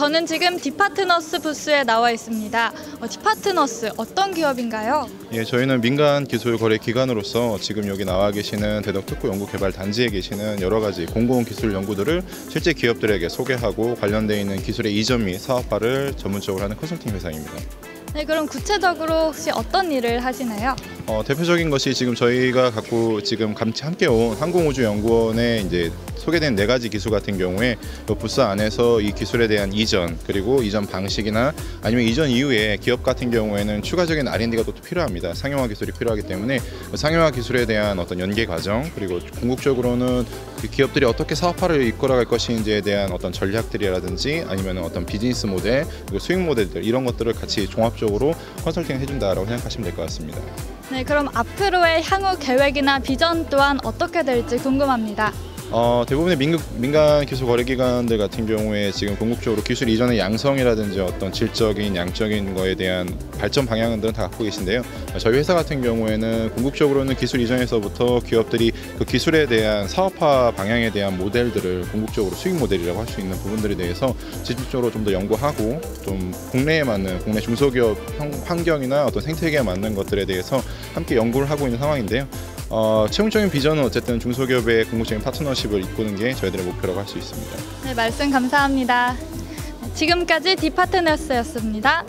저는 지금 디파트너스 부스에 나와 있습니다. 어, 디파트너스 어떤 기업인가요? 예, 저희는 민간 기술 거래 기관으로서 지금 여기 나와 계시는 대덕 특구 연구 개발 단지에 계시는 여러 가지 공공 기술 연구들을 실제 기업들에게 소개하고 관련돼 있는 기술의 이전 및 사업화를 전문적으로 하는 컨설팅 회사입니다. 네, 그럼 구체적으로 혹시 어떤 일을 하시나요? 어, 대표적인 것이 지금 저희가 갖고 지금 함께 온 항공우주연구원에 이제 소개된 네 가지 기술 같은 경우에 이 부스 안에서 이 기술에 대한 이전 그리고 이전 방식이나 아니면 이전 이후에 기업 같은 경우에는 추가적인 R&D가 또 필요합니다. 상용화 기술이 필요하기 때문에 그 상용화 기술에 대한 어떤 연계 과정 그리고 궁극적으로는 그 기업들이 어떻게 사업화를 이끌어갈 것인지에 대한 어떤 전략들이라든지 아니면 어떤 비즈니스 모델 그리고 수익 모델들 이런 것들을 같이 종합적으로 컨설팅 해준다라고 생각하시면 될 것 같습니다. 네, 그럼 앞으로의 향후 계획이나 비전 또한 어떻게 될지 궁금합니다. 어, 대부분의 민간, 민간 기술 거래 기관들 같은 경우에 지금 궁극적으로 기술 이전의 양성이라든지 어떤 질적인 양적인 거에 대한 발전 방향들은 다 갖고 계신데요. 저희 회사 같은 경우에는 궁극적으로는 기술 이전에서부터 기업들이 그 기술에 대한 사업화 방향에 대한 모델들을 궁극적으로 수익 모델이라고 할 수 있는 부분들에 대해서 집중적으로 좀 더 연구하고 좀 국내에 맞는 국내 중소기업 형- 환경이나 어떤 생태계에 맞는 것들에 대해서 함께 연구를 하고 있는 상황인데요. 어, 최종적인 비전은 어쨌든 중소기업의 궁극적인 파트너십을 이끄는 게 저희들의 목표라고 할 수 있습니다. 네, 말씀 감사합니다. 지금까지 디파트너스였습니다.